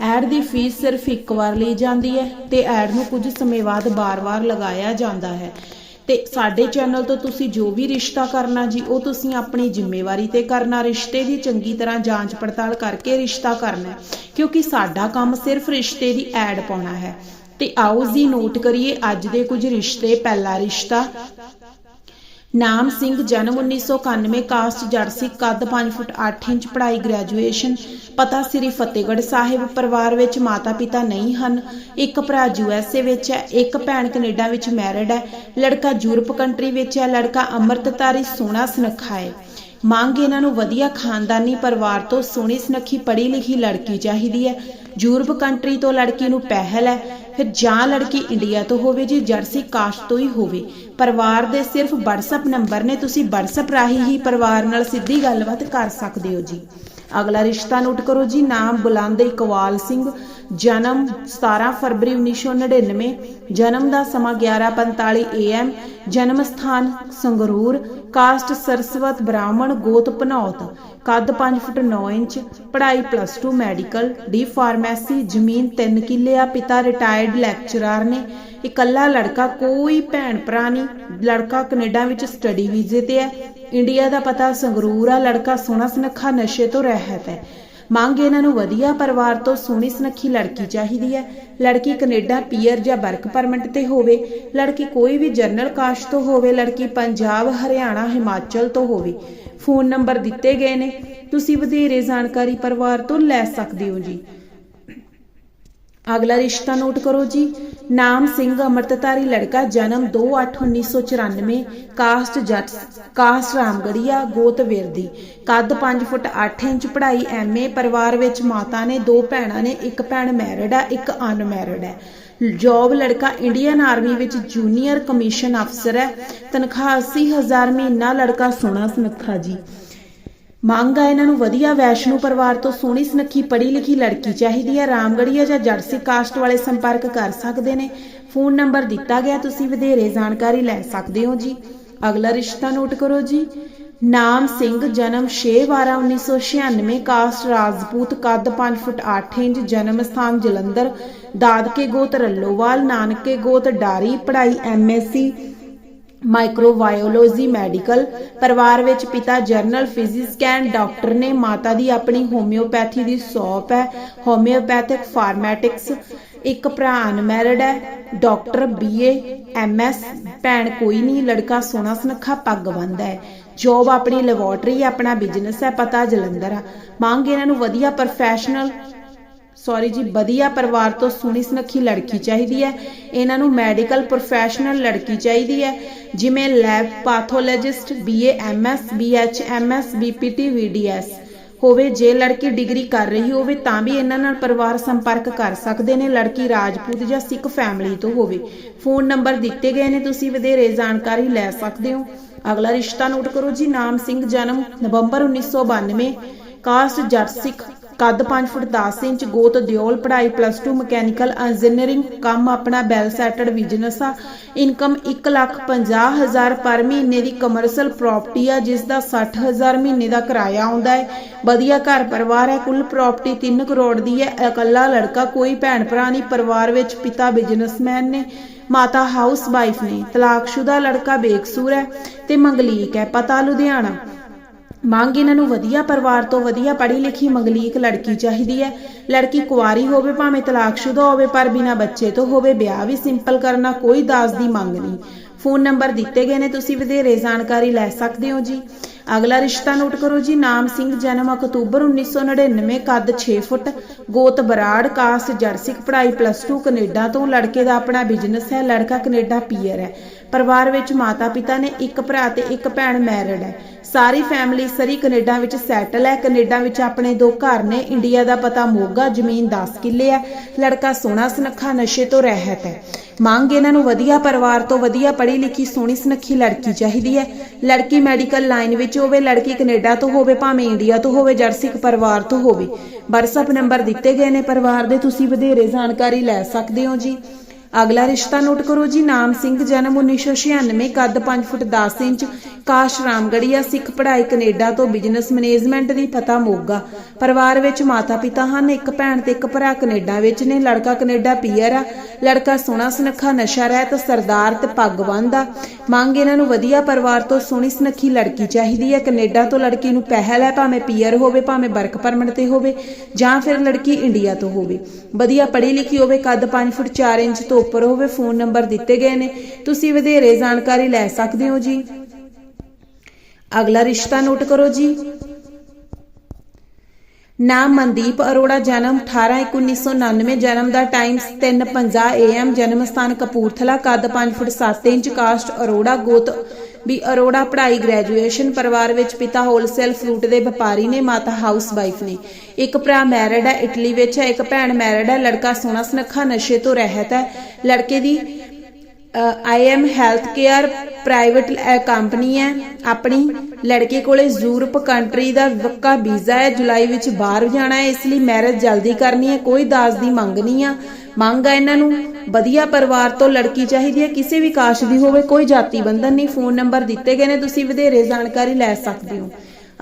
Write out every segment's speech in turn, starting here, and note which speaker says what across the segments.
Speaker 1: Add ਦੀ fees ਸਿਰਫ ਇੱਕ ਵਾਰ ਲਈ ਜਾਂਦੀ ਹੈ ਤੇ ਐਡ ਨੂੰ ਕੁਝ ਸਮੇਂ ਬਾਅਦ ਬਾਰ-ਬਾਰ ਲਗਾਇਆ ਜਾਂਦਾ ਹੈ। ਤੇ ਸਾਡੇ ਚੈਨਲ ਤੋਂ ਤੁਸੀਂ ਜੋ ਵੀ ਰਿਸ਼ਤਾ ਕਰਨਾ ਜੀ, ਉਹ ਤੁਸੀਂ ਆਪਣੀ ਜ਼ਿੰਮੇਵਾਰੀ ਤੇ ਕਰਨਾ, ਰਿਸ਼ਤੇ ਦੀ ਚੰਗੀ ਤਰ੍ਹਾਂ ਜਾਂਚ ਪੜਤਾਲ ਕਰਕੇ ਰਿਸ਼ਤਾ ਕਰਨਾ ਕਿਉਂਕਿ ਸਾਡਾ ਕੰਮ ਸਿਰਫ ਰਿਸ਼ਤੇ ਦੀ ਐਡ ਪਾਉਣਾ ਹੈ। ਤੇ ਆਓ ਜੀ ਨੋਟ ਕਰੀਏ, ਅੱਜ ਦੇ ਕੁਝ ਰਿਸ਼ਤੇ, ਪਹਿਲਾ ਰਿਸ਼ਤਾ। ਨਾਮ ਸਿੰਘ, ਜਨਮ 1991 ਕਾਸਟ ਜਰਸੀ, ਕੱਦ 5 ਫੁੱਟ 8 ਇੰਚ, ਪੜ੍ਹਾਈ ਗ੍ਰੈਜੂਏਸ਼ਨ ਪਤਾ ਸ੍ਰੀ ਫਤਿਹਗੜ੍ਹ ਸਾਹਿਬ, ਪਰਿਵਾਰ ਵਿੱਚ ਮਾਤਾ ਪਿਤਾ ਨਹੀਂ ਹਨ, ਇੱਕ ਭਰਾ ਯੂਐਸਏ ਵਿੱਚ ਹੈ, ਇੱਕ ਭੈਣ ਕੈਨੇਡਾ ਵਿੱਚ ਮੈਰਿਡ ਹੈ, ਲੜਕਾ ਯੂਰਪ ਕੰਟਰੀ ਵਿੱਚ ਹੈ, ਲੜਕਾ ਅੰਮ੍ਰਿਤਧਾਰੀ ਸੋਹਣਾ ਸੁਨੱਖਾ ਹੈ। ਮੰਗ ਇਹਨਾਂ ਨੂੰ ਵਧੀਆ ਖਾਨਦਾਨੀ ਪਰਿਵਾਰ ਤੋਂ ਸੋਹਣੀ ਸੁਨੱਖੀ ਪੜ੍ਹੀ ਲਿਖੀ ਲੜਕੀ ਚਾਹੀਦੀ ਹੈ। ਯੂਰਪ ਕੰਟਰੀ ਤੋਂ ਲੜਕੀ ਨੂੰ ਪਹਿਲ ਹੈ। ਫਿਰ ਜਾਂ ਲੜਕੀ ਇੰਡੀਆ ਤੋਂ ਹੋਵੇ ਜੀ, ਜਰਸੀ ਕਾਸਟ ਤੋਂ ਹੀ ਹੋਵੇ। ਪਰਿਵਾਰ ਦੇ ਸਿਰਫ WhatsApp ਨੰਬਰ ਨੇ ਤੁਸੀਂ WhatsApp ਰਾਹੀਂ ਹੀ ਪਰਿਵਾਰ ਨਾਲ ਸਿੱਧੀ ਗੱਲਬਾਤ ਕਰ ਸਕਦੇ ਹੋ ਜੀ। ਅਗਲਾ ਰਿਸ਼ਤਾ ਨੋਟ ਕਰੋ ਜੀ, ਨਾਮ ਬੁਲੰਦ ਇਕਵਾਲ ਸਿੰਘ ਜਨਮ 17 ਫਰਵਰੀ 1999 ਜਨਮ ਦਾ ਸਮਾਂ 11:45 AM ਜਨਮ ਸਥਾਨ ਸੰਗਰੂਰ, ਕਾਸਟ ਸਰਸਵਤ ਬ੍ਰਾਹਮਣ ਗੋਤ ਭਨੌਤ ਕੱਦ 5 ਫੁੱਟ 9 ਇੰਚ, ਪੜ੍ਹਾਈ ਪਲੱਸ 2 ਮੈਡੀਕਲ ਡੀ ਫਾਰਮੇਸੀ ਜ਼ਮੀਨ 3 ਕਿੱਲੇ ਆ, ਪਿਤਾ ਰਿਟਾਇਰਡ ਲੈਕਚਰਰ ਨੇ, ਇਕੱਲਾ ਲੜਕਾ, ਕੋਈ ਭੈਣ ਭਰਾ ਨਹੀਂ, ਲੜਕਾ ਕੈਨੇਡਾ ਵਿੱਚ ਸਟੱਡੀ ਵੀਜ਼ੇ ਤੇ ਹੈ ਇੰਡੀਆ ਦਾ ਪਤਾ ਸੰਗਰੂਰ ਆ, ਲੜਕਾ ਸੋਹਣਾ ਸੁਨੱਖਾ ਨਸ਼ੇ ਤੋਂ ਰਹਿਤ ਹੈ। ਮੰਗ ਇਹਨਾਂ ਨੂੰ ਵਧੀਆ ਪਰਿਵਾਰ ਤੋਂ ਸੋਹਣੀ ਸੁਨੱਖੀ ਲੜਕੀ ਚਾਹੀਦੀ ਹੈ। ਲੜਕੀ ਕੈਨੇਡਾ, ਪੀਅਰ ਜਾਂ ਵਰਕ ਪਰਮਿਟ ਤੇ ਹੋਵੇ। ਲੜਕੀ ਕੋਈ ਵੀ ਜਨਰਲ ਕਾਸਟ ਤੋਂ ਹੋਵੇ, ਲੜਕੀ ਪੰਜਾਬ, ਹਰਿਆਣਾ, ਹਿਮਾਚਲ ਤੋਂ ਹੋਵੇ। ਫੋਨ ਨੰਬਰ ਦਿੱਤੇ ਗਏ ਨੇ। ਤੁਸੀਂ ਵਧੇਰੇ ਜਾਣਕਾਰੀ ਪਰਿਵਾਰ ਤੋਂ ਲੈ ਸਕਦੇ ਹੋ ਜੀ। ਅਗਲਾ ਰਿਸ਼ਤਾ ਨੋਟ ਕਰੋ ਜੀ। ਨਾਮ ਸਿੰਘ ਅਮਰਤਧਾਰੀ, ਲੜਕਾ, ਜਨਮ 2/8/1994 ਕਾਸਟ ਜੱਟ ਕਾਸਟ ਰਾਮਗੜੀਆ ਗੋਤ ਵਿਰਦੀ। ਕੱਦ 5 ਫੁੱਟ 8 ਇੰਚ, ਪੜ੍ਹਾਈ ਐਮਏ ਪਰਿਵਾਰ ਵਿੱਚ ਮਾਤਾ ਨੇ ਦੋ ਭੈਣਾਂ ਨੇ, ਇੱਕ ਭੈਣ ਮੈਰਿਡ ਹੈ ਇੱਕ ਅਨਮੈਰਿਡ ਹੈ ਜੌਬ ਲੜਕਾ ਇੰਡੀਅਨ ਆਰਮੀ ਵਿੱਚ ਜੂਨੀਅਰ ਕਮਿਸ਼ਨ ਅਫਸਰ ਹੈ ਤਨਖਾਹ 80000 ਮਹੀਨਾ, ਲੜਕਾ ਸੋਹਣਾ ਸੁਨੱਖਾ ਜੀ। ਮੰਗ ਆ ਇਹਨਾਂ ਨੂੰ ਵਧੀਆ ਵੈਸ਼ਨੂ ਪਰਿਵਾਰ ਤੋਂ ਸੋਹਣੀ ਸੁਨੱਖੀ ਪੜ੍ਹੀ ਲਿਖੀ ਲੜਕੀ ਚਾਹੀਦੀ ਹੈ। ਰਾਮਗੜੀਆ ਜਾਂ ਜਰਸੀ ਕਾਸਟ ਵਾਲੇ ਸੰਪਰਕ ਕਰ ਸਕਦੇ ਨੇ। ਫੋਨ ਨੰਬਰ ਦਿੱਤਾ ਗਿਆ, ਤੁਸੀਂ ਵਧੇਰੇ ਜਾਣਕਾਰੀ ਲੈ ਸਕਦੇ ਹੋ ਜੀ। ਅਗਲਾ ਰਿਸ਼ਤਾ ਨੋਟ ਕਰੋ ਜੀ। ਨਾਮ ਸਿੰਘ, ਜਨਮ 6/12/1996 ਕਾਸਟ ਰਾਜਪੂਤ, ਕੱਦ 5 ਫੁੱਟ 8 ਇੰਚ, ਜਨਮ ਸਥਾਨ ਜਲੰਧਰ, ਦਾਦਕੇ ਗੋਤ, ਰੱਲੋਵਾਲ, ਨਾਨਕੇ ਗੋਤ, ਡਾਰੀ, ਪੜ੍ਹਾਈ ਐਮਐਸਸੀ ਮਾਈਕਰੋਬਾਇਓਲੋਜੀ ਮੈਡੀਕਲ ਪਰਿਵਾਰ ਵਿੱਚ ਪਿਤਾ ਜਰਨਲ ਫਿਜ਼ਿਸਕੈਨ ਡਾਕਟਰ ਨੇ ਮਾਤਾ ਦੀ ਆਪਣੀ ਹੋਮਿਓਪੈਥੀ ਦੀ ਸ਼ੌਪ ਹੈ। ਹੋਮਿਓਪੈਥਿਕ ਫਾਰਮੈਟਿਕਸ ਇੱਕ ਭਰਾ ਅਨਮੈਰਿਡ ਹੈ। ਡਾਕਟਰ ਬੀਏ ਐਮਐਸ ਭੈਣ ਕੋਈ ਨਹੀਂ, ਲੜਕਾ ਸੋਹਣਾ ਸੁਨੱਖਾ ਪੱਗ ਬੰਦਾ ਹੈ। ਜੋਬ ਆਪਣੀ ਲੈਬੋਰਟਰੀ ਆਪਣਾ ਬਿਜ਼ਨਸ ਹੈ, ਪਤਾ ਜਲੰਧਰ ਆ। ਮੰਗ ਇਹਨਾਂ ਨੂੰ ਵਧੀਆ ਪ੍ਰੋਫੈਸ਼ਨਲ ਸੌਰੀ ਜੀ, ਵਧੀਆ ਪਰਿਵਾਰ ਤੋਂ ਸੋਹਣੀ ਸੁਨੱਖੀ ਲੜਕੀ ਚਾਹੀਦੀ ਹੈ। ਇਹਨਾਂ ਨੂੰ ਮੈਡੀਕਲ ਪ੍ਰੋਫੈਸ਼ਨਲ ਲੜਕੀ ਚਾਹੀਦੀ ਹੈ, ਜਿਵੇਂ lab pathologist, BA, MS BH BPT, VDS. ਹੋਵੇ ਜੇ ਲੜਕੀ ਡਿਗਰੀ ਕਰ ਰਹੀ ਹੋਵੇ, ਤਾਂ ਵੀ ਇਹਨਾਂ ਨਾਲ ਪਰਿਵਾਰ ਸੰਪਰਕ ਕਰ ਸਕਦੇ ਨੇ, ਲੜਕੀ ਰਾਜਪੂਤ ਜਾਂ ਸਿੱਖ ਫੈਮਿਲੀ ਤੋਂ ਹੋਵੇ। ਫੋਨ ਨੰਬਰ ਦਿੱਤੇ ਗਏ ਨੇ, ਤੁਸੀਂ ਵਧੇਰੇ ਜਾਣਕਾਰੀ ਲੈ ਸਕਦੇ ਹੋ। ਅਗਲਾ ਰਿਸ਼ਤਾ ਨੋਟ ਕਰੋ ਜੀ, ਨਾਮ ਸਿੰਘ ਜਨਮ ਨਵੰਬਰ 1992 ਕਾਸਟ ਜੱਟ ਸਿੱਖ ਕੱਦ 5 ਫੁੱਟ 10 ਇੰਚ, ਗੋਤ ਦਿਓਲ, ਪੜ੍ਹਾਈ ਪਲੱਸ 2 ਮਕੈਨੀਕਲ ਇੰਜੀਨੀਅਰਿੰਗ ਕੰਮ ਆਪਣਾ ਵੈਲ ਸੈਟਡ ਬਿਜ਼ਨਸ ਆ। ਇਨਕਮ 1 ਲੱਖ 50 ਹਜ਼ਾਰ ਪਰ ਮਹੀਨੇ ਦੀ ਕਮਰਸ਼ੀਅਲ ਪ੍ਰਾਪਰਟੀ ਆ, ਜਿਸ ਦਾ 60 ਮਹੀਨੇ ਦਾ ਕਿਰਾਇਆ ਆਉਂਦਾ ਹੈ। ਵਧੀਆ ਘਰ ਪਰਿਵਾਰ ਹੈ, ਕੁੱਲ ਪ੍ਰਾਪਰਟੀ 3 ਕਰੋੜ ਦੀ ਹੈ। ਇਕੱਲਾ ਲੜਕਾ, ਕੋਈ ਭੈਣ ਭਰਾ ਨਹੀਂ, ਪਰਿਵਾਰ ਵਿੱਚ ਪਿਤਾ ਬਿਜ਼ਨਸਮੈਨ ਨੇ, ਮਾਤਾ ਹਾਊਸ ਵਾਈਫ ਨੇ। ਤਲਾਕਸ਼ੁਦਾ ਲੜਕਾ ਬੇਕਸੂਰ ਹੈ ਤੇ ਮੰਗਲੀਕ ਹੈ। ਪਤਾ ਲੁਧਿਆਣਾ। ਮੰਗ ਇਹਨਾਂ ਨੂੰ ਵਧੀਆ ਪਰਿਵਾਰ ਤੋਂ ਵਧੀਆ ਪੜ੍ਹੀ ਲਿਖੀ ਮੰਗਲੀਕ ਲੜਕੀ ਚਾਹੀਦੀ ਹੈ। ਲੜਕੀ ਕੁਆਰੀ ਹੋਵੇ ਭਾਵੇਂ ਤਲਾਕਸ਼ੁਦਾ ਹੋਵੇ, ਪਰ ਬਿਨਾ ਬੱਚੇ ਤੋਂ ਹੋਵੇ ਵਿਆਹ ਵੀ ਸਿੰਪਲ ਕਰਨਾ ਕੋਈ ਦਾਜ ਦੀ ਮੰਗ ਨਹੀਂ। ਫੋਨ ਨੰਬਰ ਦਿੱਤੇ ਗਏ ਨੇ, ਤੁਸੀਂ ਵਧੇਰੇ ਜਾਣਕਾਰੀ ਲੈ ਸਕਦੇ ਹੋ ਜੀ। ਅਗਲਾ ਰਿਸ਼ਤਾ ਨੋਟ ਕਰੋ ਜੀ, ਨਾਮ ਸਿੰਘ, ਜਨਮ ਅਕਤੂਬਰ 1999 ਕੱਦ 6 ਫੁੱਟ, ਗੋਤ ਬਰਾੜ ਕਾਸਟ ਜਰਸਿਕ ਪੜ੍ਹਾਈ ਪਲੱਸ 2 ਕੈਨੇਡਾ ਤੋਂ। ਲੜਕੇ ਦਾ ਆਪਣਾ ਬਿਜ਼ਨਸ ਹੈ, ਲੜਕਾ ਕੈਨੇਡਾ ਪੀਅਰ ਹੈ। ਪਰਿਵਾਰ ਵਿੱਚ ਮਾਤਾ ਪਿਤਾ ਨੇ ਇੱਕ ਭਰਾ ਤੇ ਇੱਕ ਭੈਣ ਮੈਰਿਡ ਹੈ। ਸਾਰੀ ਫੈਮਿਲੀ ਸਰੀ ਕੈਨੇਡਾ ਵਿੱਚ ਸੈਟਲ ਹੈ। ਕੈਨੇਡਾ ਵਿੱਚ ਆਪਣੇ ਦੋ ਘਰ ਨੇ। ਇੰਡੀਆ ਦਾ ਪਤਾ ਮੋਗਾ, ਜ਼ਮੀਨ 10 ਕਿੱਲੇ ਹੈ। ਲੜਕਾ ਸੋਹਣਾ ਸੁਨੱਖਾ, ਨਸ਼ੇ ਤੋਂ ਰਹਿਤ ਹੈ। ਮੰਗ ਇਹਨਾਂ ਨੂੰ ਵਧੀਆ ਪਰਿਵਾਰ ਤੋਂ ਵਧੀਆ ਪੜ੍ਹੀ ਲਿਖੀ, ਸੋਹਣੀ ਸੁਨੱਖੀ ਲੜਕੀ ਚਾਹੀਦੀ ਹੈ। ਲੜਕੀ ਮੈਡੀਕਲ ਲਾਈਨ ਵਿੱਚ ਹੋਵੇ, ਲੜਕੀ ਕੈਨੇਡਾ ਤੋਂ ਹੋਵੇ, ਭਾਵੇਂ ਇੰਡੀਆ ਤੋਂ ਹੋਵੇ ਜਰਸਿਕ ਪਰਿਵਾਰ ਤੋਂ ਹੋਵੇ। WhatsApp ਨੰਬਰ ਦਿੱਤੇ ਗਏ ਨੇ। ਪਰਿਵਾਰ ਦੇ ਤੁਸੀਂ ਵਧੇਰੇ ਜਾਣਕਾਰੀ ਲੈ ਸਕਦੇ ਹੋ ਜੀ। ਅਗਲਾ ਰਿਸ਼ਤਾ ਨੋਟ ਕਰੋ ਜੀ, ਨਾਮ ਸਿੰਘ, ਜਨਮ 1996 ਕੱਦ 5 ਫੁੱਟ 10 ਇੰਚ, ਕਾਸ਼ ਰਾਮਗੜੀਆ ਸਿੱਖ ਪੜ੍ਹਾਈ ਕੈਨੇਡਾ ਤੋਂ ਬਿਜ਼ਨਸ ਮੈਨੇਜਮੈਂਟ ਦੀ ਪਤਾ ਮੋਗਾ। ਪਰਿਵਾਰ ਵਿੱਚ ਮਾਤਾ ਪਿਤਾ ਹਨ, ਇੱਕ ਭੈਣ ਤੇ ਇੱਕ ਭਰਾ ਕੈਨੇਡਾ ਵਿੱਚ ਨੇ, ਲੜਕਾ ਕੈਨੇਡਾ ਪੀਅਰ ਆ, ਲੜਕਾ ਸੋਹਣਾ ਸੁਨੱਖਾ ਨਸ਼ਾ ਰਹਿਤ, ਸਰਦਾਰ ਤੇ ਪੱਗ ਬੰਨ੍ਹਦਾ ਮੰਗ ਇਹਨਾਂ ਨੂੰ ਵਧੀਆ ਪਰਿਵਾਰ ਤੋਂ ਸੋਹਣੀ ਸੁਨੱਖੀ ਲੜਕੀ ਚਾਹੀਦੀ ਹੈ ਕੈਨੇਡਾ ਤੋਂ ਲੜਕੀ ਨੂੰ ਪਹਿਲ ਹੈ ਭਾਵੇਂ ਪੀਅਰ ਹੋਵੇ, ਭਾਵੇਂ ਵਰਕ ਪਰਮਿਟ ਤੇ ਹੋਵੇ, ਜਾਂ ਫਿਰ ਲੜਕੀ ਇੰਡੀਆ ਤੋਂ ਹੋਵੇ। ਵਧੀਆ ਪੜ੍ਹੀ ਲਿਖੀ ਹੋਵੇ, ਕੱਦ 5 ਫੁੱਟ 4 ਇੰਚ ਤੋਂ ਉੱਪਰ ਹੋਵੇ ਫੋਨ ਨੰਬਰ ਦਿੱਤੇ ਗਏ ਨੇ। ਤੁਸੀਂ ਵਧੇਰੇ ਜਾਣਕਾਰੀ ਲੈ ਸਕਦੇ ਹੋ ਜੀ। ਅਗਲਾ ਰਿਸ਼ਤਾ ਨੋਟ ਕਰੋ ਜੀ। ਨਾਮ ਮਨਦੀਪ ਅਰੋੜਾ, ਜਨਮ 18/1999 ਜਨਮ ਦਾ ਟਾਈਮ 3:50 AM ਜਨਮ ਸਥਾਨ ਕਪੂਰਥਲਾ, ਕੱਦ 5 ਫੁੱਟ 7 ਇੰਚ, ਕਾਸਟ ਅਰੋੜਾ, ਗੋਤ ਵੀ ਅਰੋੜਾ ਪੜ੍ਹਾਈ ਗ੍ਰੈਜੂਏਸ਼ਨ ਪਰਿਵਾਰ ਵਿੱਚ ਪਿਤਾ ਹੋਲਸੇਲ ਫਰੂਟ ਦੇ ਵਪਾਰੀ ਨੇ, ਮਾਤਾ ਹਾਊਸ ਵਾਈਫ ਨੇ। ਇੱਕ ਭਰਾ ਮੈਰਿਡ ਹੈ, ਇਟਲੀ ਵਿੱਚ ਹੈ, ਇੱਕ ਭੈਣ ਮੈਰਿਡ ਹੈ, ਲੜਕਾ ਸੋਹਣਾ ਸੁਨੱਖਾ, ਨਸ਼ੇ ਤੋਂ ਰਹਿਤ ਹੈ। ਲੜਕੇ ਦੀ I M health care private company ਹੈ। ਆਪਣੀ ਲੜਕੇ ਕੋਲੇ ਯੂਰਪ ਕੰਟਰੀ ਦਾ ਪੱਕਾ ਵੀਜ਼ਾ ਹੈ। ਜੁਲਾਈ ਵਿੱਚ ਬਾਹਰ ਜਾਣਾ ਹੈ, ਇਸ ਲਈ ਮੈਰਿਜ ਜਲਦੀ ਕਰਨੀ ਹੈ। ਕੋਈ ਦਾਜ ਦੀ ਮੰਗ ਨਹੀਂ ਆ। ਮੰਗ ਆ ਇਹਨਾਂ ਨੂੰ, ਵਧੀਆ ਪਰਿਵਾਰ ਤੋਂ ਲੜਕੀ ਚਾਹੀਦੀ ਹੈ, ਕਿਸੇ ਵੀ ਕਾਸ਼ ਦੀ ਹੋਵੇ, ਕੋਈ ਜਾਤੀ ਬੰਧਨ ਨਹੀਂ, ਫੋਨ ਨੰਬਰ ਦਿੱਤੇ ਗਏ ਨੇ, ਤੁਸੀਂ ਵਧੇਰੇ ਜਾਣਕਾਰੀ ਲੈ ਸਕਦੇ ਹੋ।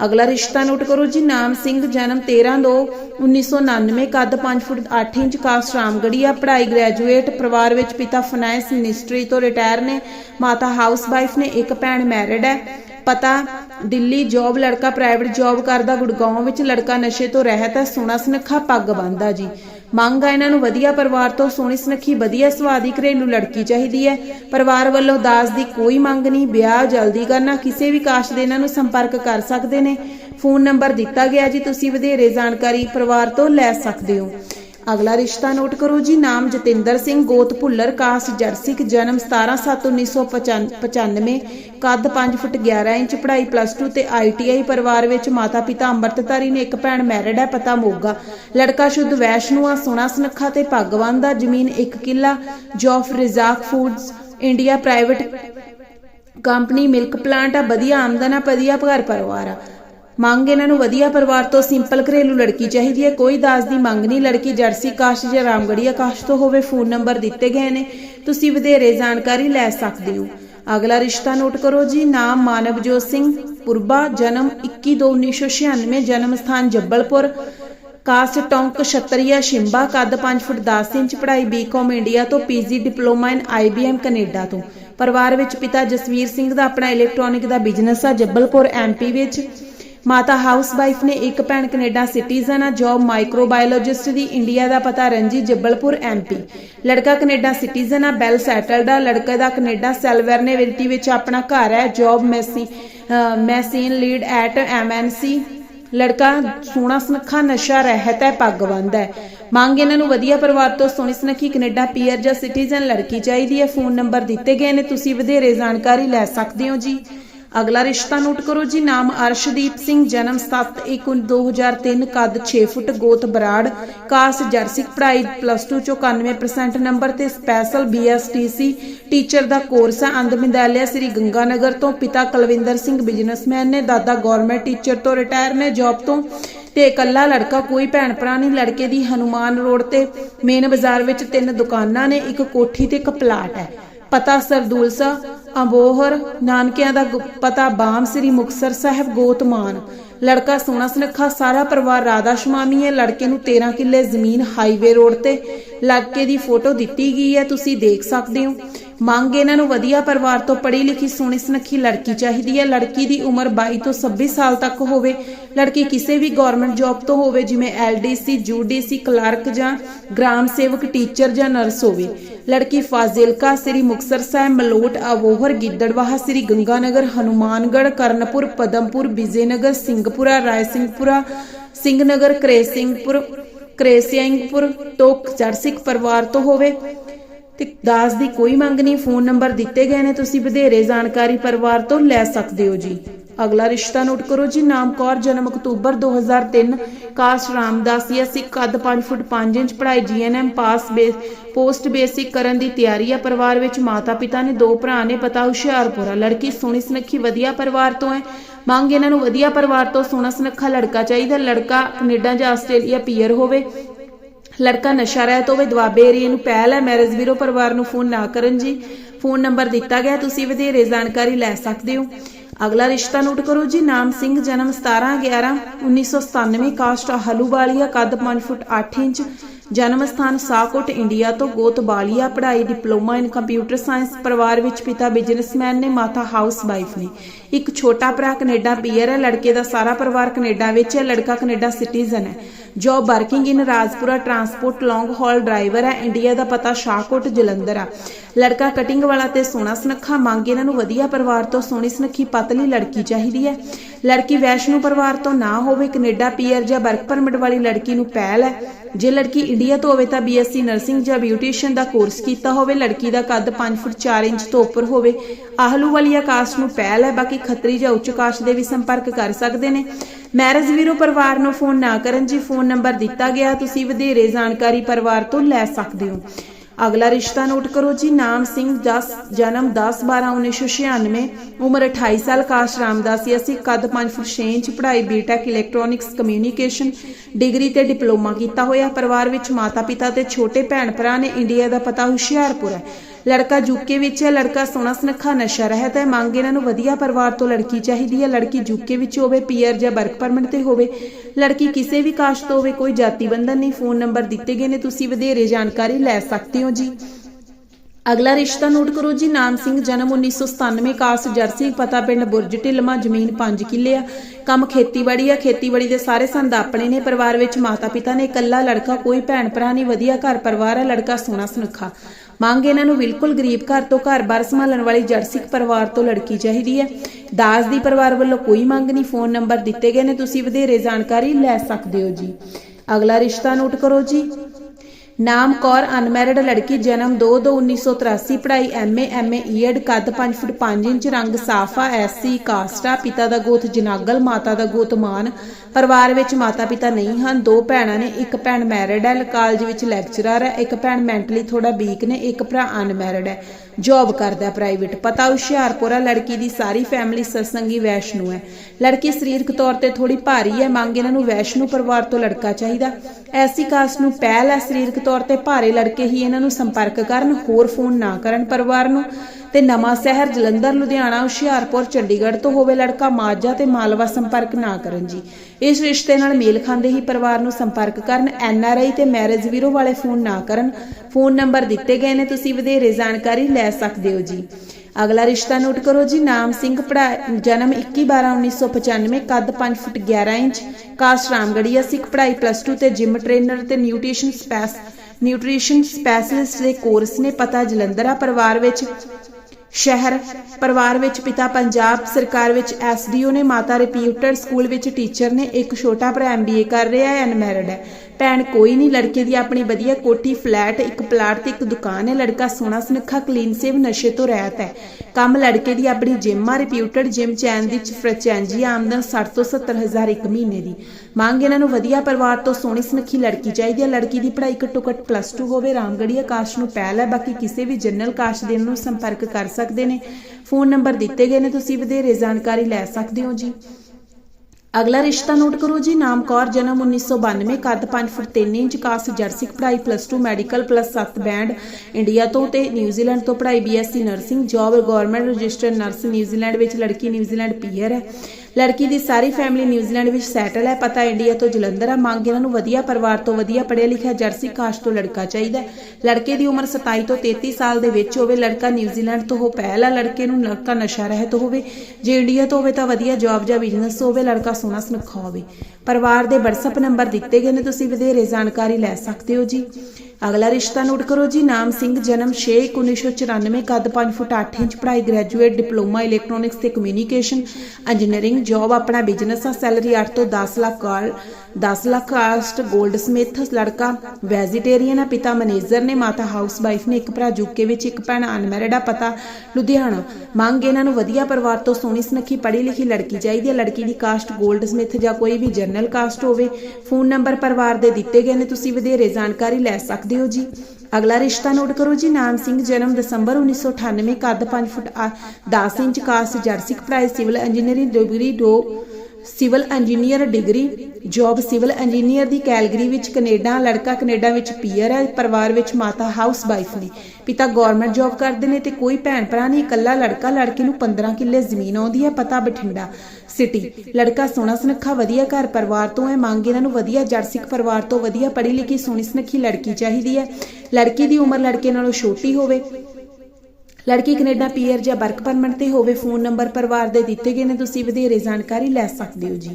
Speaker 1: ਅਗਲਾ ਰਿਸ਼ਤਾ ਨੋਟ ਕਰੋ ਜੀ, ਨਾਮ ਸਿੰਘ, ਜਨਮ 13 2 1999 ਕੱਦ 5 ਫੁੱਟ 8 ਇੰਚ ਕਾਸਟ ਰਾਮਗੜੀਆ ਪੜ੍ਹਾਈ ਗ੍ਰੈਜੂਏਟ ਪਰਿਵਾਰ ਵਿੱਚ ਪਿਤਾ ਫਾਈਨੈਂਸ ਮਿਨਿਸਟਰੀ ਤੋਂ ਰਿਟਾਇਰ ਨੇ, ਮਾਤਾ ਹਾਊਸ ਵਾਈਫ ਨੇ, ਇੱਕ ਭੈਣ ਮੈਰਿਡ ਹੈ। ਪਤਾ, ਦਿੱਲੀ ਜੌਬ ਲੜਕਾ ਪ੍ਰਾਈਵੇਟ ਜੌਬ ਕਰਦਾ, ਗੁੜਗਾਉਂ ਵਿੱਚ ਲੜਕਾ ਨਸ਼ੇ ਤੋਂ ਰਹਿਤ ਹੈ, ਸੋਹਣਾ ਸੁਨੱਖਾ ਪੱਗ ਬੰਨਦਾ ਜੀ। ਮੰਗ ਆ ਇਹਨਾਂ ਨੂੰ ਵਧੀਆ ਪਰਿਵਾਰ ਤੋਂ ਸੋਹਣੀ ਸੁਨੱਖੀ, ਵਧੀਆ ਸੁਭਾਅ ਦੀ ਘਰੇਲੂ ਲੜਕੀ ਚਾਹੀਦੀ ਹੈ। ਪਰਿਵਾਰ ਵੱਲੋਂ ਦਾਜ ਦੀ ਕੋਈ ਮੰਗ ਨਹੀਂ, ਵਿਆਹ ਜਲਦੀ ਕਰਨਾ, ਕਿਸੇ ਵੀ ਕਾਸ਼ ਦੇ ਇਹਨਾਂ ਨੂੰ ਸੰਪਰਕ ਕਰ ਸਕਦੇ ਨੇ। ਫੋਨ ਨੰਬਰ ਦਿੱਤਾ ਗਿਆ ਜੀ, ਤੁਸੀਂ ਵਧੇਰੇ ਜਾਣਕਾਰੀ ਪਰਿਵਾਰ ਤੋਂ ਲੈ ਸਕਦੇ ਹੋ। ਅਗਲਾ ਰਿਸ਼ਤਾ ਨੋਟ ਕਰੋ ਜੀ, ਨਾਮ ਜਤਿੰਦਰ ਸਿੰਘ ਗੋਤ ਭੁੱਲਰ, ਕਾਸ ਜਰਸਿਕ ਜਨਮ 17/7/1995 ਕੱਦ 5 ਫੁੱਟ 11 ਇੰਚ, ਪੜ੍ਹਾਈ ਪਲੱਸ 2 ਤੇ ਆਈਟੀਆਈ ਪਰਿਵਾਰ ਵਿੱਚ ਮਾਤਾ ਪਿਤਾ ਅੰਮ੍ਰਿਤਧਾਰੀ ਨੇ ਇੱਕ ਭੈਣ ਮੈਰਿਡ ਹੈ, ਪਤਾ ਮੋਗਾ। ਲੜਕਾ ਸ਼ੁੱਧ ਵੈਸ਼ਨੂ ਆ ਸੋਹਣਾ ਸੁਨੱਖਾ ਤੇ ਪੱਗ ਦਾ, ਜ਼ਮੀਨ 1 ਕਿੱਲਾ job ਰਿਜ਼ਾਕ foods India private company milk plant ਆ, ਵਧੀਆ ਆਮਦਨ ਆ, ਵਧੀਆ ਘਰ ਪਰਿਵਾਰ ਆ। ਮੰਗ ਇਹਨਾਂ ਨੂੰ ਵਧੀਆ ਪਰਿਵਾਰ ਤੋਂ ਸਿੰਪਲ ਘਰੇਲੂ ਲੜਕੀ ਚਾਹੀਦੀ ਹੈ। ਕੋਈ ਦਾਜ ਦੀ ਮੰਗ ਨਹੀਂ। ਲੜਕੀ ਜਰਸੀ ਕਾਸ਼ ਜਾਂ ਰਾਮਗੜੀਆ ਕਾਸ਼ ਤੋਂ ਹੋਵੇ, ਫੋਨ ਨੰਬਰ ਦਿੱਤੇ ਗਏ ਨੇ। ਤੁਸੀਂ ਵਧੇਰੇ ਜਾਣਕਾਰੀ ਲੈ ਸਕਦੇ ਹੋ। ਅਗਲਾ ਰਿਸ਼ਤਾ ਨੋਟ ਕਰੋ ਜੀ। ਨਾਮ ਮਾਨਵਜੋਤ ਸਿੰਘ, ਪੁਰਬਾ, ਜਨਮ 21/2/1996 ਜਨਮ ਸਥਾਨ ਜੱਬਲਪੁਰ। ਕਾਸਟ ਟੌਂਕ, ਛਤਰੀਆ, ਸ਼ਿੰਬਾ, ਕੱਦ 5 ਫੁੱਟ 10 ਇੰਚ, ਪੜ੍ਹਾਈ ਬੀਕਾਮ ਇੰਡੀਆ ਤੋਂ PG diploma in IBM Canada ਤੋਂ। ਪਰਿਵਾਰ ਵਿੱਚ ਪਿਤਾ ਜਸਵੀਰ ਸਿੰਘ ਦਾ ਆਪਣਾ ਇਲੈਕਟ੍ਰੋਨਿਕ ਦਾ ਬਿਜ਼ਨਸ ਆ ਜੱਬਲਪੁਰ ਐਮਪੀ ਵਿੱਚ। ਮਾਤਾ ਹਾਊਸ ਨੇ ਇੱਕ ਭੈਣ ਕੈਨੇਡਾ ਸਿਟੀਜ਼ਨ ਆ ਜੌਬ ਮਾਈਕਰੋਬਾਇਓਲੋਜਿਸਟ ਦੀ ਇੰਡੀਆ ਦਾ ਪਤਾ ਰੰਜੀ ਜੱਬਲਪੁਰ ਐਮਪੀ ਲੜਕਾ ਕੈਨੇਡਾ ਸਿਟੀਜ਼ਨ ਆ, ਬੈਲ ਸੈਟਲਡ ਆ, ਲੜਕੇ ਦਾ ਕੈਨੇਡਾ ਸੈਲਵਰਨੇਵਿਲਟੀ ਵਿੱਚ ਆਪਣਾ ਘਰ ਹੈ, ਜੌਬ ਮੈਸੀ ਮੈਸੀਨ ਲੀਡ ਐਟ ਐਮਐਨਸੀ ਲੜਕਾ ਸੋਹਣਾ ਸੁਨੱਖਾ ਨਸ਼ਾ ਰਹਿਤ ਹੈ ਪੱਗ ਬੰਨ੍ਹਦਾ ਹੈ। ਮੰਗ ਇਹਨਾਂ ਨੂੰ ਵਧੀਆ ਪਰਿਵਾਰ ਤੋਂ ਸੋਹਣੀ ਸੁਨੱਖੀ ਕੈਨੇਡਾ ਪੀਅਰ ਜਾਂ ਸਿਟੀਜ਼ਨ ਲੜਕੀ ਚਾਹੀਦੀ ਹੈ। ਫੋਨ ਨੰਬਰ ਦਿੱਤੇ ਗਏ ਨੇ, ਤੁਸੀਂ ਵਧੇਰੇ ਜਾਣਕਾਰੀ ਲੈ ਸਕਦੇ ਹੋ ਜੀ। ਅਗਲਾ ਰਿਸ਼ਤਾ ਨੋਟ ਕਰੋ ਜੀ, ਨਾਮ ਅਰਸ਼ਦੀਪ ਸਿੰਘ, ਜਨਮ 7/1/2003 ਕੱਦ 6 ਫੁੱਟ, ਗੋਤ ਬਰਾੜ, ਕਾਸ ਜਰਸਿਕ ਪੜ੍ਹਾਈ ਪਲੱਸ 2 ਚੋਂ 91% ਨੰਬਰ ਤੇ ਸਪੈਸ਼ਲ ਬੀਐਸਟੀਸੀ ਟੀਚਰ ਦਾ ਕੋਰਸ ਹੈ। ਅੰਧ ਵਿਦਿਆਲਿਆ ਸ੍ਰੀ ਗੰਗਾਨਗਰ ਤੋਂ ਪਿਤਾ ਕੁਲਵਿੰਦਰ ਸਿੰਘ ਬਿਜ਼ਨਸਮੈਨ ਨੇ, ਦਾਦਾ ਗਵਰਨਮੈਂਟ ਟੀਚਰ ਤੋਂ ਰਿਟਾਇਰ ਨੇ ਜੌਬ ਤੋਂ। ਤੇ ਇਕੱਲਾ ਲੜਕਾ, ਕੋਈ ਭੈਣ ਭਰਾ ਨਹੀਂ, ਲੜਕੇ ਦੀ ਹਨੂਮਾਨ ਰੋਡ ਤੇ ਮੇਨ ਬਾਜ਼ਾਰ ਵਿੱਚ ਤਿੰਨ ਦੁਕਾਨਾਂ ਨੇ, ਇੱਕ ਕੋਠੀ ਤੇ ਇੱਕ ਪਲਾਟ ਹੈ। ਪਤਾ ਸਰਦੂਲਸਾ ਅੰਬੋਹਰ, ਨਾਨਕਿਆਂ ਦਾ ਪਤਾ ਬਾਮ ਸ੍ਰੀ ਮੁਕਤਸਰ ਸਾਹਿਬ ਗੋਤਮਾਨ ਲੜਕਾ ਸੋਹਣਾ ਸੁਨੱਖਾ ਸਾਰਾ ਪਰਿਵਾਰ ਰਾਧਾ ਸ਼ਮਾਮੀ ਹੈ। ਲੜਕੇ ਨੂੰ 13 ਕਿੱਲੇ ਜ਼ਮੀਨ ਹਾਈਵੇ ਰੋਡ ਤੇ। ਲੜਕੇ ਦੀ ਫੋਟੋ ਦਿੱਤੀ ਗਈ ਹੈ। ਤੁਸੀਂ ਦੇਖ ਸਕਦੇ ਹੋ। ਮੰਗ ਇਹਨਾਂ ਨੂੰ ਵਧੀਆ ਪਰਿਵਾਰ ਤੋਂ ਪੜ੍ਹੀ ਲਿਖੀ, ਸੋਹਣੀ ਸੁਨੱਖੀ ਲੜਕੀ ਚਾਹੀਦੀ ਹੈ। ਲੜਕੀ ਦੀ ਉਮਰ 22 ਤੋਂ 26 ਸਾਲ ਤੱਕ ਹੋਵੇ, ਲੜਕੀ ਕਿਸੇ ਵੀ ਗਵਰਨਮੈਂਟ ਜੌਬ ਤੋਂ ਹੋਵੇ, ਜਿਵੇਂ ਐਲਡੀਸੀ ਯੂਡੀਸੀ ਕਲਰਕ ਜਾਂ ਗ੍ਰਾਮ ਸੇਵਕ ਟੀਚਰ ਜਾਂ ਨਰਸ ਹੋਵੇ। ਲੜਕੀ ਫਾਜ਼ਿਲਕਾ, ਸ੍ਰੀ ਮੁਕਤਸਰ ਸਾਹਿਬ, ਮਲੋਟ, ਅਵੋਹਰ, ਗਿੱਦੜਵਾਹਾ, ਸ੍ਰੀ ਗੰਗਾਨਗਰ, ਹਨੂਮਾਨਗੜ੍ਹ, ਕਰਨਪੁਰ, ਪਦਮਪੁਰ, ਵਿਜੇਨਗਰ, ਸਿੰਘਪੁਰਾ ਰਾਇਸਿੰਘਪੁਰਾ ਸਿੰਘਨਗਰ ਕ੍ਰੇਸਿੰਘਪੁਰ ਕ੍ਰੇਸਿੰਘਪੁਰ ਟੋਕ ਜਰਸਿਕ ਪਰਿਵਾਰ ਤੋਂ ਹੋਵੇ। ਤੇ ਦਾਜ ਦੀ ਕੋਈ ਮੰਗ ਨਹੀਂ, ਫੋਨ ਨੰਬਰ ਦਿੱਤੇ ਗਏ ਨੇ, ਤੁਸੀਂ ਵਧੇਰੇ ਜਾਣਕਾਰੀ ਪਰਿਵਾਰ ਤੋਂ ਲੈ ਸਕਦੇ ਹੋ ਜੀ। ਅਗਲਾ ਰਿਸ਼ਤਾ ਨੋਟ ਕਰੋ ਜੀ, ਨਾਮ ਕੌਰ, ਜਨਮ ਅਕਤੂਬਰ 2003 ਕਾਸਟ ਰਾਮਦਾਸੀਆ ਸਿੱਖ ਕੱਦ 5 ਫੁੱਟ 5 ਇੰਚ ਪੜ੍ਹਾਈ ਜੀਐਨਐਮ ਪਾਸ ਪੋਸਟ ਬੇਸਿਕ ਕਰਨ ਦੀ ਤਿਆਰੀ ਆ ਪਰਿਵਾਰ ਵਿੱਚ ਮਾਤਾ ਪਿਤਾ ਨੇ ਦੋ ਭਰਾ ਨੇ, ਪਤਾ ਹੁਸ਼ਿਆਰਪੁਰਾ, ਲੜਕੀ ਸੋਹਣੀ ਸੁਨੱਖੀ, ਵਧੀਆ ਪਰਿਵਾਰ ਤੋਂ ਹੈ। ਮੰਗ ਇਹਨਾਂ ਨੂੰ ਵਧੀਆ ਪਰਿਵਾਰ ਤੋਂ ਸੋਹਣਾ ਸੁਨੱਖਾ ਲੜਕਾ ਚਾਹੀਦਾ, ਲੜਕਾ ਕੈਨੇਡਾ ਜਾਂ ਆਸਟ੍ਰੇਲੀਆ ਪੀਅਰ ਹੋਵੇ। ਲੜਕਾ ਨਸ਼ਾ ਰਹਿਤ ਹੋਵੇ ਦੁਆਬੇ ਏਰੀਏ ਨੂੰ ਪਹਿਲ ਹੈ। ਮੈਰਿਜ ਬਿਊਰੋ ਪਰਿਵਾਰ ਨੂੰ ਫੋਨ ਨਾ ਕਰਨ ਜੀ। ਫੋਨ ਨੰਬਰ ਦਿੱਤਾ ਗਿਆ, ਤੁਸੀਂ ਵਧੇਰੇ ਜਾਣਕਾਰੀ ਲੈ ਸਕਦੇ ਹੋ। ਅਗਲਾ ਰਿਸ਼ਤਾ ਨੋਟ ਕਰੋ ਜੀ, ਨਾਮ ਸਿੰਘ, ਜਨਮ 17 11 1997 ਕਾਸਟ ਹਲੂਵਾਲੀਆ, ਕੱਦ 5 ਫੁੱਟ 8 ਇੰਚ ਜਨਮ ਸਥਾਨ ਸਾਕੋਟ, ਇੰਡੀਆ ਤੋਂ ਗੋਤ ਪੜ੍ਹਾਈ, ਡਿਪਲੋਮਾ ਇਨ ਕੰਪਿਊਟਰ ਸਾਇੰਸ ਪਰਿਵਾਰ ਵਿੱਚ ਪਿਤਾ ਬਿਜ਼ਨਸਮੈਨ ਨੇ ਮਾਤਾ ਹਾਊਸ ਵਾਈਫ ਨੇ। ਇੱਕ ਛੋਟਾ ਭਰਾ ਕੈਨੇਡਾ, ਪੀਅਰ ਹੈ, ਲੜਕੇ ਦਾ ਸਾਰਾ ਪਰਿਵਾਰ ਕੈਨੇਡਾ ਵਿੱਚ ਹੈ, ਲੜਕਾ ਕੈਨੇਡਾ ਸਿਟੀਜ਼ਨ ਹੈ। Job working in Rajpura transport long haul driver ਹੈ, ਇੰਡੀਆ ਦਾ ਪਤਾ ਸ਼ਾਹਕੋਟ ਜਲੰਧਰ ਆ। ਲੜਕਾ ਕਟਿੰਗ ਵਾਲਾ ਤੇ ਸੋਹਣਾ ਸੁਨੱਖਾ, ਮੰਗ ਇਹਨਾਂ ਨੂੰ ਵਧੀਆ ਪਰਿਵਾਰ ਤੋਂ ਸੋਹਣੀ ਸੁਨੱਖੀ ਪਤਲੀ ਲੜਕੀ ਚਾਹੀਦੀ ਹੈ। ਲੜਕੀ ਵੈਸ਼ਨੂ ਪਰਿਵਾਰ ਤੋਂ ਨਾ ਹੋਵੇ, ਕੈਨੇਡਾ ਪੀਅਰ ਜਾਂ ਵਰਕ ਪਰਮਿਟ ਵਾਲੀ ਲੜਕੀ ਨੂੰ ਪਹਿਲ ਹੈ। ਜੇ ਲੜਕੀ ਇੰਡੀਆ ਤੋਂ ਹੋਵੇ ਤਾਂ ਬੀਐਸਸੀ ਨਰਸਿੰਗ ਜਾਂ ਬਿਊਟੀਸ਼ੀਅਨ ਦਾ ਕੋਰਸ ਕੀਤਾ ਹੋਵੇ, ਲੜਕੀ ਦਾ ਕੱਦ 5 ਫੁੱਟ 4 ਇੰਚ ਤੋਂ ਉੱਪਰ ਹੋਵੇ, ਆਹਲੂ ਵਾਲੀਆ ਕਾਸਟ ਨੂੰ ਪਹਿਲ ਹੈ, ਬਾਕੀ ਖੱਤਰੀ ਜਾਂ ਉੱਚ ਕਾਸਟ ਦੇ ਵੀ ਸੰਪਰਕ ਕਰ ਸਕਦੇ ਨੇ। ਮੈਰਿਜ ਵੀਰੋ ਪਰਿਵਾਰ ਨੂੰ ਫੋਨ ਨਾ ਕਰਨ ਜੀ, ਫੋਨ ਨੰਬਰ ਦਿੱਤਾ ਗਿਆ, ਤੁਸੀਂ ਵਧੇਰੇ ਜਾਣਕਾਰੀ ਪਰਿਵਾਰ ਤੋਂ ਲੈ ਸਕਦੇ ਹੋ। ਅਗਲਾ ਰਿਸ਼ਤਾ ਨੋਟ ਕਰੋ ਜੀ, ਨਾਮ ਸਿੰਘ 10 ਜਨਮ 10 12 1996 ਉਮਰ 28 ਸਾਲ, ਕਾਸ਼ ਰਾਮਦਾਸੀ ਅਸੀਂ ਕੱਦ 5 ਫੁੱਟ 6 ਇੰਚ ਪੜ੍ਹਾਈ ਬੀਟੈਕ ਇਲੈਕਟ੍ਰੋਨਿਕਸ ਕਮਿਊਨੀਕੇਸ਼ਨ ਡਿਗਰੀ ਤੇ ਡਿਪਲੋਮਾ ਕੀਤਾ ਹੋਇਆ। ਪਰਿਵਾਰ ਵਿੱਚ ਮਾਤਾ ਪਿਤਾ ਤੇ ਛੋਟੇ ਭੈਣ ਭਰਾ ਨੇ ਇੰਡੀਆ ਦਾ ਪਤਾ ਹੁਸ਼ਿਆਰਪੁਰ ਹੈ। ਲੜਕਾ ਯੂਕੇ ਵਿੱਚ ਹੈ, ਲੜਕਾ ਸੋਹਣਾ ਸੁਨੱਖਾ ਨਸ਼ਾ ਰਹਿਤ ਹੈ, ਮੰਗ ਇਹਨਾਂ ਨੂੰ ਵਧੀਆ ਪਰਿਵਾਰ ਤੋਂ ਲੜਕੀ ਚਾਹੀਦੀ ਹੈ, ਲੜਕੀ ਯੂਕੇ ਵਿੱਚ ਹੋਵੇ, ਪੀਆਰ ਜਾਂ ਵਰਕ ਪਰਮਿਟ ਤੇ ਹੋਵੇ, ਲੜਕੀ ਕਿਸੇ ਵੀ ਕਾਸਟ ਤੋਂ ਹੋਵੇ, ਕੋਈ ਜਾਤੀ ਬੰਧਨ ਨਹੀਂ, ਫੋਨ ਨੰਬਰ ਦਿੱਤੇ ਗਏ ਨੇ, ਤੁਸੀਂ ਵਧੇਰੇ ਜਾਣਕਾਰੀ ਲੈ ਸਕਦੇ ਹੋ ਜੀ। ਅਗਲਾ ਰਿਸ਼ਤਾ ਨੋਟ ਕਰੋ ਜੀ, ਨਾਮ ਸਿੰਘ, ਜਨਮ 1997 ਕਾਸਟ ਜਰਸੀ, ਪਤਾ ਪਿੰਡ ਬੁਰਜ, ਢਿਲਮਾ, ਜ਼ਮੀਨ 5 ਕਿੱਲੇ ਆ। ਕੰਮ ਖੇਤੀਬਾੜੀ ਆ, ਖੇਤੀਬਾੜੀ ਦੇ ਸਾਰੇ ਸੰਦ ਆਪਣੇ ਨੇ, ਪਰਿਵਾਰ ਵਿੱਚ ਮਾਤਾ ਪਿਤਾ ਨੇ, ਇਕੱਲਾ ਲੜਕਾ, ਕੋਈ ਭੈਣ ਭਰਾ ਨਹੀਂ, ਵਧੀਆ ਘਰ ਪਰਿਵਾਰ ਆ, ਲੜਕਾ ਸੋਹਣਾ ਸੁਨੱਖਾ। ਮੰਗ ਇਹਨਾਂ ਨੂੰ ਬਿਲਕੁਲ ਗਰੀਬ ਘਰ ਤੋਂ ਘਰ-ਬਾਰ ਸੰਭਾਲਣ ਵਾਲੀ ਜੜ ਸਿੱਖ ਪਰਿਵਾਰ ਤੋਂ ਲੜਕੀ ਚਾਹੀਦੀ ਹੈ। ਦਾਸ ਦੀ ਪਰਿਵਾਰ ਵੱਲੋਂ ਕੋਈ ਮੰਗ ਨਹੀਂ, ਫੋਨ ਨੰਬਰ ਦਿੱਤੇ ਗਏ ਨੇ, ਤੁਸੀਂ ਵਧੇਰੇ ਜਾਣਕਾਰੀ ਲੈ ਸਕਦੇ ਹੋ ਜੀ। ਅਗਲਾ ਰਿਸ਼ਤਾ ਨੋਟ ਕਰੋ ਜੀ। ਨਾਮ ਕੌਰ ਅਨਮੈਰਿਡ ਲੜਕੀ, ਜਨਮ 2/2/1983 ਪੜ੍ਹਾਈ ਐਮਏ ਐਮਏ ਈਐਡ ਕੱਦ 5 ਫੁੱਟ 5 ਇੰਚ, ਰੰਗ ਸਾਫਾ ਐਸਸੀ ਕਾਸਟਾ, ਪਿਤਾ ਦਾ ਗੋਤ ਜਨਾਗਲ, ਮਾਤਾ ਦਾ ਗੋਤ ਮਾਨ। ਪਰਿਵਾਰ ਵਿੱਚ ਮਾਤਾ ਪਿਤਾ ਨਹੀਂ ਹਨ, ਦੋ ਭੈਣਾਂ ਨੇ, ਇੱਕ ਭੈਣ ਮੈਰਿਡ ਹੈ, ਕਾਲਜ ਵਿੱਚ ਲੈਕਚਰਰ ਹੈ, ਇੱਕ ਭੈਣ ਮੈਂਟਲੀ ਥੋੜਾ ਵੀਕ ਨੇ, ਇੱਕ ਭਰਾ ਅਨਮੈਰਿਡ ਹੈ। ਜੌਬ ਕਰਦਾ ਪ੍ਰਾਈਵੇਟ। ਪਤਾ ਹੁਸ਼ਿਆਰਪੁਰਾ ਲੜਕੀ ਦੀ ਸਾਰੀ ਫੈਮਿਲੀ ਸਤਸੰਗੀ ਵੈਸ਼ਨੂ ਹੈ। ਲੜਕੀ ਸਰੀਰਕ ਤੌਰ ਤੇ ਥੋੜੀ ਭਾਰੀ ਹੈ, ਮੰਗ ਇਹਨਾਂ ਨੂੰ ਵੈਸ਼ਨੂ ਪਰਿਵਾਰ ਤੋਂ ਲੜਕਾ ਚਾਹੀਦਾ। ਐਸੀ ਕਾਸਟ ਨੂੰ ਪਹਿਲ ਹੈ, ਸਰੀਰਕ ਤੌਰ ਤੇ ਭਾਰੇ ਲੜਕੇ ਹੀ ਇਹਨਾਂ ਨੂੰ ਸੰਪਰਕ ਕਰਨ, ਹੋਰ ਫੋਨ ਨਾ ਕਰਨ ਪਰਿਵਾਰ ਨੂੰ। ਤੇ ਨਵਾਂ ਸ਼ਹਿਰ ਜਲੰਧਰ, ਲੁਧਿਆਣਾ, ਹੁਸ਼ਿਆਰਪੁਰ, ਚੰਡੀਗੜ੍ਹ ਤੋਂ ਹੋਵੇ ਲੜਕਾ ਮਾਝਾ ਤੇ ਮਾਲਵਾ ਸੰਪਰਕ ਨਾ ਕਰਨ ਜੀ। ਇਸ ਰਿਸ਼ਤੇ ਨਾਲ ਮੇਲ ਖਾਂਦੇ ਹੀ ਪਰਿਵਾਰ ਨੂੰ ਸੰਪਰਕ ਕਰਨ, ਐਨ ਆਰ ਆਈ ਤੇ ਮੈਰਿਜ ਵੀਰੋ ਵਾਲੇ ਫੋਨ ਨਾ ਕਰਨ। ਫੋਨ ਨੰਬਰ ਦਿੱਤੇ ਗਏ ਨੇ, ਤੁਸੀਂ ਵਧੇਰੇ ਜਾਣਕਾਰੀ ਲੈ ਸਕਦੇ ਹੋ ਜੀ। ਅਗਲਾ ਰਿਸ਼ਤਾ ਨੋਟ ਕਰੋ ਜੀ, ਨਾਮ ਸਿੰਘ ਪੜਾ ਜਨਮ 21/12/1995 ਕੱਦ 5 foot 11 inch, caste Ramgarhia Sikh ਪੜ੍ਹਾਈ ਪਲੱਸ 2 ਤੇ ਜਿਮ ਟ੍ਰੇਨਰ ਤੇ ਨਿਊਟ੍ਰੀਸ਼ਨ ਸਪੈਸ ਨਿਊਟ੍ਰੀਸ਼ਨ ਸਪੈਸ਼ਲਿਸਟ ਦੇ ਕੋਰਸ ਨੇ ਪਤਾ ਜਲੰਧਰ ਪਰਿਵਾਰ ਵਿੱਚ, ਸ਼ਹਿਰ ਪਰਿਵਾਰ ਵਿੱਚ, ਪਿਤਾ ਪੰਜਾਬ ਸਰਕਾਰ ਵਿੱਚ ਐਸਡੀਓ ਨੇ, ਮਾਤਾ ਰਿਪਿਊਟਡ ਸਕੂਲ ਵਿੱਚ, ਟੀਚਰ ਨੇ ਇੱਕ ਛੋਟਾ ਭਰਾ ਐਮਬੀਏ ਕਰ ਰਿਹਾ ਹੈ ਅਨਮੈਰਿਡ ਹੈ। ਭੈਣ ਕੋਈ ਨਹੀਂ, ਲੜਕੇ ਦੀ ਆਪਣੀ ਵਧੀਆ ਕੋਠੀ, ਫਲੈਟ, ਇੱਕ ਪਲਾਟ ਤੇ ਇੱਕ ਦੁਕਾਨ ਹੈ। ਲੜਕਾ ਸੋਹਣਾ ਸੁਨੱਖਾ ਕਲੀਨ ਸੇਵ ਨਸ਼ੇ ਤੋਂ ਰਹਿਤ ਹੈ। ਕੰਮ ਲੜਕੇ ਦੀ ਆਪਣੀ ਜਿਮ ਆ ਰਿਪਿਊਟਡ ਜਿਮ ਚੈਨ ਦੀ ਫਰੈਂਚਾਈਜ਼ੀ ਆਮਦਨ 60 ਤੋਂ 70 ਹਜ਼ਾਰ ਇੱਕ ਮਹੀਨੇ ਦੀ। ਮੰਗ ਇਹਨਾਂ ਨੂੰ ਵਧੀਆ ਪਰਿਵਾਰ ਤੋਂ ਸੋਹਣੀ ਸੁਨੱਖੀ ਲੜਕੀ ਚਾਹੀਦੀ ਹੈ ਲੜਕੀ ਦੀ ਪੜ੍ਹਾਈ ਘੱਟੋ ਘੱਟ ਪਲੱਸ 2 ਹੋਵੇ। ਰਾਮਗੜੀਆ ਕਾਸ਼ ਨੂੰ ਪਹਿਲ ਹੈ। ਬਾਕੀ ਕਿਸੇ ਵੀ ਜਨਰਲ ਕਾਸ਼ ਦੇ ਨੂੰ ਸੰਪਰਕ ਕਰ ਸਕਦੇ ਨੇ। ਫੋਨ ਨੰਬਰ ਦਿੱਤੇ ਗਏ ਨੇ। ਤੁਸੀਂ ਵਧੇਰੇ ਜਾਣਕਾਰੀ ਲੈ ਸਕਦੇ ਹੋ ਜੀ। ਅਗਲਾ ਰਿਸ਼ਤਾ ਨੋਟ ਕਰੋ ਜੀ, ਨਾਮ ਕੌਰ, ਜਨਮ 1992 ਕੱਦ 5 ਫੁੱਟ 3 ਇੰਚ, ਕਾਸ ਜਰਸਿਕ ਪੜ੍ਹਾਈ plus 2 medical plus 7 band India ਤੋਂ ਤੇ ਨਿਊਜ਼ੀਲੈਂਡ ਤੋਂ ਪੜ੍ਹਾਈ BSc nursing job government registered nurse New Zealand ਵਿੱਚ ਲੜਕੀ ਨਿਊਜ਼ੀਲੈਂਡ ਪੀਅਰ ਹੈ। ਲੜਕੀ ਦੀ ਸਾਰੀ ਫੈਮਿਲੀ ਨਿਊਜ਼ੀਲੈਂਡ ਵਿੱਚ ਸੈਟਲ ਹੈ, ਪਤਾ ਇੰਡੀਆ ਤੋਂ ਜਲੰਧਰ ਆ, ਮੰਗ ਇਹਨਾਂ ਨੂੰ ਵਧੀਆ ਪਰਿਵਾਰ ਤੋਂ ਵਧੀਆ ਪੜ੍ਹਿਆ ਲਿਖਿਆ ਜਰਸੀ ਕਾਸ਼ ਤੋਂ ਲੜਕਾ ਚਾਹੀਦਾ ਲੜਕੇ ਦੀ ਉਮਰ 27 ਤੋਂ 33 ਸਾਲ ਦੇ ਵਿੱਚ ਹੋਵੇ, ਲੜਕਾ ਨਿਊਜ਼ੀਲੈਂਡ ਤੋਂ ਹੋ ਪਹਿਲਾ ਲੜਕੇ ਨੂੰ ਲੜਕਾ ਨਸ਼ਾ ਰਹਿਤ ਹੋਵੇ, ਜੇ ਇੰਡੀਆ ਤੋਂ ਹੋਵੇ ਤਾਂ ਵਧੀਆ ਜੌਬ ਜਾਂ ਬਿਜ਼ਨਸ ਹੋਵੇ, ਲੜਕਾ ਸੋਹਣਾ ਸੁਨੱਖਾ ਹੋਵੇ। ਪਰਿਵਾਰ ਦੇ WhatsApp ਨੰਬਰ ਦਿੱਤੇ ਗਏ ਨੇ, ਤੁਸੀਂ ਵਧੇਰੇ ਜਾਣਕਾਰੀ ਲੈ ਸਕਦੇ ਹੋ ਜੀ। ਅਗਲਾ ਰਿਸ਼ਤਾ ਨੋਟ ਕਰੋ ਜੀ, ਨਾਮ ਸਿੰਘ, ਜਨਮ 6/1994 ਕੱਦ 5 ਫੁੱਟ 8 ਇੰਚ, ਪੜ੍ਹਾਈ ਗ੍ਰੈਜੂਏਟ ਡਿਪਲੋਮਾ ਇਲੈਕਟ੍ਰੋਨਿਕਸ ਤੇ ਕਮਿਊਨੀਕੇਸ਼ਨ ਇੰਜੀਨੀਅਰਿੰਗ ਜੌਬ ਆਪਣਾ ਬਿਜ਼ਨਸ ਆ ਸੈਲਰੀ 8 ਤੋਂ 10 ਲੱਖ ਕਾਲ 10 ਲੱਖ ਕਾਸਟ 골ਡ ਸਮਿਥ ਲੜਕਾ, ਵੈਜੀਟੇਰੀਅਨ ਆ ਪਿਤਾ ਮੈਨੇਜਰ ਨੇ, ਮਾਤਾ ਹਾਊਸ ਵਾਈਫ ਨੇ, ਇੱਕ ਭਰਾ ਯੂਕੇ ਵਿੱਚ, ਇੱਕ ਭੈਣ ਅਨਮੈਰਿਡ ਆ ਪਤਾ ਲੁਧਿਆਣਾ। ਮੰਗ ਇਹਨਾਂ ਨੂੰ ਵਧੀਆ ਪਰਿਵਾਰ ਤੋਂ ਸੋਹਣੀ ਸੁਨੱਖੀ ਪੜ੍ਹੀ ਲਿਖੀ ਲੜਕੀ ਚਾਹੀਦੀ ਹੈ ਲੜਕੀ ਦੀ ਕਾਸਟ 골ਡ ਸਮਿਥ ਜਾਂ ਕੋਈ ਵੀ ਜਨਰਲ ਕਾਸਟ ਹੋਵੇ, ਫੋਨ ਨੰਬਰ ਪਰਿਵਾਰ ਦੇ ਦਿੱਤੇ ਗਏ ਨੇ, ਤੁਸੀਂ ਵਧੇਰੇ ਜਾਣਕਾਰੀ ਲੈ ਸਕਦੇ ਹੋ ਜੀ। ਅਗਲਾ ਰਿਸ਼ਤਾ ਨੋਟ ਕਰੋ ਜੀ, ਨਾਮ ਸਿੰਘ, ਜਨਮ ਦਸੰਬਰ 1998 ਕੱਦ 5 ਫੁੱਟ 10 ਇੰਚ ਕਾਸਟ ਜਰਸਿਕ ਪ੍ਰਾਈਸ ਸਿਵਲ ਇੰਜੀਨੀਅਰਿੰਗ ਡਿਗਰੀ ਡੋ civil engineer degree, job civil engineer ਦੀ ਕੈਲਗਰੀ ਵਿੱਚ ਕੈਨੇਡਾ, ਲੜਕਾ ਕੈਨੇਡਾ ਵਿੱਚ ਪੀਅਰ ਹੈ, ਪਰਿਵਾਰ ਵਿੱਚ ਮਾਤਾ ਹਾਊਸ ਵਾਈਫ ਨੇ। ਪਿਤਾ ਗਵਰਨਮੈਂਟ ਜੌਬ ਕਰਦੇ ਨੇ ਤੇ ਕੋਈ ਭੈਣ ਭਰਾ ਨਹੀਂ, ਇਕੱਲਾ ਲੜਕਾ ਲੜਕੀ ਨੂੰ 15 ਕਿੱਲੇ ਜ਼ਮੀਨ ਆਉਂਦੀ ਹੈ, ਪਤਾ ਬਠਿੰਡਾ ਸਿਟੀ ਲੜਕਾ ਸੋਹਣਾ ਸੁਨੱਖਾ, ਵਧੀਆ ਘਰ ਪਰਿਵਾਰ ਤੋਂ ਹੈ, ਮੰਗ ਇਹਨਾਂ ਨੂੰ ਵਧੀਆ ਜਰਸਿਕ ਪਰਿਵਾਰ ਤੋਂ ਵਧੀਆ ਪੜ੍ਹੀ ਲਿਖੀ, ਸੋਹਣੀ ਸੁਨੱਖੀ ਲੜਕੀ ਚਾਹੀਦੀ ਹੈ। ਲੜਕੀ ਦੀ ਉਮਰ ਲੜਕੇ ਨਾਲੋਂ ਛੋਟੀ ਹੋਵੇ। ਲੜਕੀ ਕੈਨੇਡਾ ਪੀਆਰ ਜਾਂ ਵਰਕ ਪਰਮਿਟ ਤੇ ਹੋਵੇ, ਫੋਨ ਨੰਬਰ ਪਰਿਵਾਰ ਦੇ ਦਿੱਤੇ ਗਏ ਨੇ, ਤੁਸੀਂ ਵਧੇਰੇ ਜਾਣਕਾਰੀ ਲੈ ਸਕਦੇ ਹੋ ਜੀ।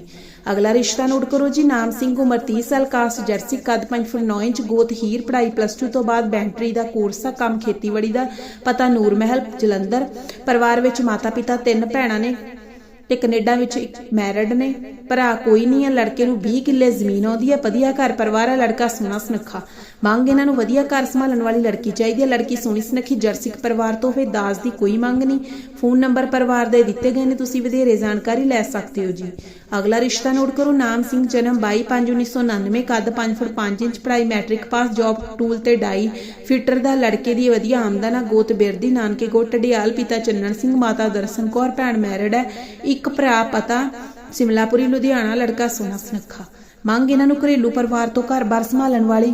Speaker 1: ਅਗਲਾ ਰਿਸ਼ਤਾ ਨੋਟ ਕਰੋ ਜੀ, ਨਾਮ ਸਿੰਘ, ਉਮਰ 30 ਸਾਲ, ਕਾਸਟ ਜਰਸੀ, ਕੱਦ 5 ਫੁੱਟ 9 ਇੰਚ, ਗੋਤ ਹੀਰ, ਪੜ੍ਹਾਈ ਪਲੱਸ 2 ਤੋਂ ਬਾਅਦ ਬੈਂਟਰੀ ਦਾ ਕੋਰਸ ਆ ਕੰਮ ਖੇਤੀਬਾੜੀ ਦਾ ਪਤਾ ਨੂਰ ਮਹਿਲ, ਜਲੰਧਰ। ਪਰਿਵਾਰ ਵਿੱਚ ਮਾਤਾ ਪਿਤਾ ਤਿੰਨ ਭੈਣਾਂ ਨੇ ਤੇ ਕੈਨੇਡਾ ਵਿੱਚ ਇੱਕ ਮੈਰਿਡ ਨੇ। ਭਰਾ ਕੋਈ ਨਹੀਂ ਹੈ, ਲੜਕੇ ਨੂੰ 20 ਕਿੱਲੇ ਜ਼ਮੀਨ ਆਉਂਦੀ ਹੈ, ਵਧੀਆ ਘਰ ਪਰਿਵਾਰ ਹੈ, ਲੜਕਾ ਸੋਹਣਾ ਸੁਨੱਖਾ। ਮੰਗ ਇਹਨਾਂ ਨੂੰ ਵਧੀਆ ਘਰ ਸੰਭਾਲਣ ਵਾਲੀ ਲੜਕੀ ਚਾਹੀਦੀ ਹੈ। ਲੜਕੀ ਸੋਹਣੀ ਸੁਨੱਖੀ ਜਰਸਿਕ ਪਰਿਵਾਰ ਤੋਂ ਹੋਵੇ ਦਾਜ ਦੀ ਕੋਈ ਮੰਗ ਨਹੀਂ। ਫੋਨ ਨੰਬਰ ਪਰਿਵਾਰ ਦੇ ਦਿੱਤੇ ਗਏ ਨੇ, ਤੁਸੀਂ ਵਧੇਰੇ ਜਾਣਕਾਰੀ ਲੈ ਸਕਦੇ ਹੋ ਜੀ। ਅਗਲਾ ਰਿਸ਼ਤਾ ਨੋਟ ਕਰੋ, ਨਾਮ ਸਿੰਘ, ਜਨਮ 22/5/1999 ਕੱਦ 5 ਫੁੱਟ 5 ਇੰਚ, ਪੜ੍ਹਾਈ ਮੈਟ੍ਰਿਕ ਪਾਸ, ਜੌਬ ਟੂਲ ਤੇ ਡਾਈ, ਫਿਟਰ ਦਾ ਲੜਕੇ ਦੀ ਵਧੀਆ ਆਮਦਨ ਆ, ਗੋਤ ਬਿਰਦੀ, ਨਾਨਕੇ ਗੋਟ ਢਡਿਆਲ, ਪਿਤਾ ਚੰਨਣ ਸਿੰਘ, ਮਾਤਾ ਦਰਸ਼ਨ ਕੌਰ, ਭੈਣ ਮੈਰਿਡ ਹੈ। ਇੱਕ ਭਰਾ ਪਤਾ, ਸਿਮਲਾਪੁਰੀ, ਲੁਧਿਆਣਾ, ਲੜਕਾ ਸੋਹਣਾ ਸੁਨੱਖਾ। ਮੰਗ ਇਹਨਾਂ ਨੂੰ ਘਰੇਲੂ ਪਰਿਵਾਰ ਤੋਂ ਘਰ-ਬਾਰ ਸੰਭਾਲਣ ਵਾਲੀ।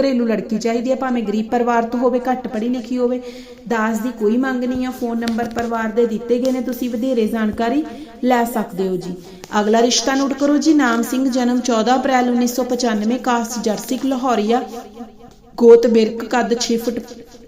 Speaker 1: ਘਰੇਲੂ ਲੜਕੀ ਚਾਹੀਦੀ ਹੈ ਭਾਵੇਂ ਗਰੀਬ ਪਰਿਵਾਰ ਤੋਂ ਹੋਵੇ, ਘੱਟ ਪੜ੍ਹੀ ਲਿਖੀ ਹੋਵੇ। ਦਾਜ ਦੀ ਕੋਈ ਮੰਗ ਨਹੀਂ ਆ, ਫੋਨ ਨੰਬਰ ਪਰਿਵਾਰ ਦੇ ਦਿੱਤੇ ਗਏ ਨੇ, ਤੁਸੀਂ ਵਧੇਰੇ ਜਾਣਕਾਰੀ ਲੈ ਸਕਦੇ ਹੋ ਜੀ। ਅਗਲਾ ਰਿਸ਼ਤਾ ਨੋਟ ਕਰੋ ਜੀ, ਨਾਮ ਸਿੰਘ, ਜਨਮ 14 ਅਪ੍ਰੈਲ 1995 ਕਾਸਟ ਜਰਸਿਕ ਲਾਹੌਰੀਆ ਗੋਤ ਬਿਰਕ, ਕੱਦ 6 ਫੁੱਟ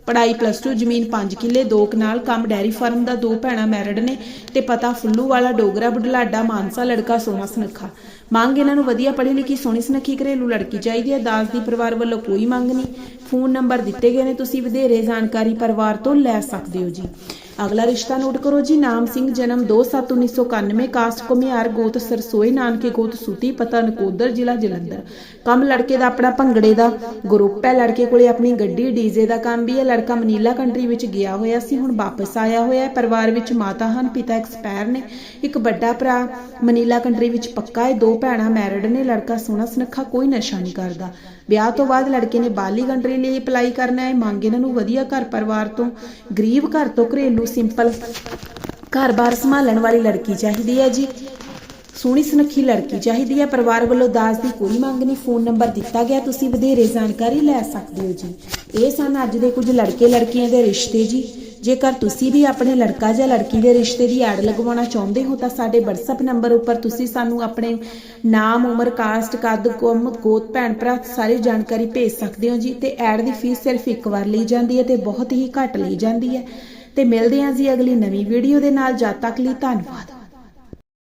Speaker 1: ਪੜਾਈ ਪਲੱਸ 2 ਜ਼ਮੀਨ 5 ਕਿੱਲੇ, ਦੋ ਕਨਾਲ, ਕੰਮ ਡੈਰੀ ਫਾਰਮ ਦਾ ਦੋ ਭੈਣਾਂ ਮੈਰਿਡ ਨੇ ਤੇ ਪਤਾ ਫੁੱਲੂ ਵਾਲਾ, ਡੋਗਰਾ ਬੁਢਲਾਡਾ, ਮਾਨਸਾ ਲੜਕਾ ਸੋਹਣਾ ਸੁਨੱਖਾ। ਮੰਗ ਇਹਨਾਂ ਨੂੰ ਵਧੀਆ ਪੜ੍ਹੀ ਲਿਖੀ, ਸੋਹਣੀ ਸੁਨੱਖੀ ਘਰੇਲੂ ਲੜਕੀ ਚਾਹੀਦੀ ਹੈ। ਦਾਸ ਦੀ ਪਰਿਵਾਰ ਵੱਲੋਂ ਕੋਈ ਮੰਗ ਨਹੀਂ। ਫੋਨ ਨੰਬਰ ਦਿੱਤੇ ਗਏ ਨੇ, ਤੁਸੀਂ ਵਧੇਰੇ ਜਾਣਕਾਰੀ ਪਰਿਵਾਰ ਤੋਂ ਲੈ ਸਕਦੇ ਹੋ ਜੀ। ਅਗਲਾ ਰਿਸ਼ਤਾ ਨੋਟ ਕਰੋ ਜੀ, ਨਾਮ ਸਿੰਘ, ਜਨਮ 2/7/1991 ਕਾਸਟ ਕੁਮਿਆਰ ਗੋਤ ਸਰਸੋਈ, ਨਾਨਕੇ ਗੋਤ ਸੂਤੀ, ਪਤਾ ਨਕੋਦਰ, ਜ਼ਿਲ੍ਹਾ ਜਲੰਧਰ। ਕੰਮ ਲੜਕੇ ਦਾ ਆਪਣਾ ਭੰਗੜੇ ਦਾ ਗਰੁੱਪ ਹੈ। ਲੜਕੇ ਕੋਲੇ ਆਪਣੀ ਗੱਡੀ ਡੀਜ਼ੇ ਦਾ ਕੰਮ ਵੀ ਹੈ। ਲੜਕਾ ਮਨੀਲਾ ਕੰਟਰੀ ਵਿੱਚ ਗਿਆ ਹੋਇਆ ਸੀ, ਹੁਣ ਵਾਪਸ ਆਇਆ ਹੋਇਆ ਹੈ। ਪਰਿਵਾਰ ਵਿੱਚ ਮਾਤਾ ਹਨ, ਪਿਤਾ ਐਕਸਪਾਇਰ ਨੇ। ਇੱਕ ਵੱਡਾ ਭਰਾ ਮਨੀਲਾ ਕੰਟਰੀ ਵਿੱਚ ਪੱਕਾ ਹੈ। ਦੋ ਭੈਣਾਂ ਮੈਰਿਡ ਨੇ। ਲੜਕਾ ਸੋਹਣਾ ਸੁਨੱਖਾ, ਕੋਈ ਨਸ਼ਾ ਨਹੀਂ ਕਰਦਾ। ਵਿਆਹ ਤੋਂ ਬਾਅਦ ਲੜਕੇ ਨੇ ਬਾਹਰਲੀ ਕੰਟਰੀ ਲਈ ਅਪਲਾਈ ਕਰਨਾ ਹੈ। ਮੰਗ ਇਹਨਾਂ ਨੂੰ ਵਧੀਆ ਘਰ ਪਰਿਵਾਰ ਤੋਂ, ਗਰੀਬ ਘਰ ਤੋਂ ਘਰੇਲੂ ਸਿੰਪਲ ਘਰ-ਬਾਰ ਸੰਭਾਲਣ ਵਾਲੀ ਲੜਕੀ ਚਾਹੀਦੀ ਹੈ ਜੀ। ਸੋਹਣੀ ਸੁਨੱਖੀ ਲੜਕੀ ਚਾਹੀਦੀ ਹੈ। ਪਰਿਵਾਰ ਵੱਲੋਂ ਦਾਜ ਦੀ ਕੋਈ ਮੰਗ ਨਹੀਂ ਫੋਨ ਨੰਬਰ ਦਿੱਤਾ ਗਿਆ। ਤੁਸੀਂ ਵਧੇਰੇ ਜਾਣਕਾਰੀ ਲੈ ਸਕਦੇ ਹੋ ਜੀ। ਇਹ ਸਨ ਅੱਜ ਦੇ ਕੁਝ ਲੜਕੇ ਲੜਕੀਆਂ ਦੇ ਰਿਸ਼ਤੇ ਜੀ। ਜੇਕਰ ਤੁਸੀਂ ਵੀ ਆਪਣੇ ਲੜਕਾ ਜਾਂ ਲੜਕੀ ਦੇ ਰਿਸ਼ਤੇ ਦੀ ਐਡ ਲਗਵਾਉਣਾ ਚਾਹੁੰਦੇ ਹੋ, ਤਾਂ ਸਾਡੇ WhatsApp ਨੰਬਰ ਉੱਪਰ ਤੁਸੀਂ ਸਾਨੂੰ ਆਪਣੇ ਨਾਮ, ਉਮਰ ਕਾਸਟ ਕੱਦ, ਕੁਮ, ਗੋਤ, ਭੈਣ, ਭਰਾ ਸਾਰੀ ਜਾਣਕਾਰੀ ਭੇਜ ਸਕਦੇ ਹੋ ਜੀ। ਤੇ ਐਡ ਦੀ ਫੀਸ ਸਿਰਫ ਇੱਕ ਵਾਰ ਲਈ ਜਾਂਦੀ ਹੈ ਤੇ ਬਹੁਤ ਹੀ ਘੱਟ ਲਈ ਜਾਂਦੀ ਹੈ। ਤੇ ਮਿਲਦੇ ਹਾਂ ਜੀ ਅਗਲੀ ਨਵੀਂ ਵੀਡੀਓ ਦੇ ਨਾਲ। ਜਦ ਤੱਕ ਲਈ ਧੰਨਵਾਦ।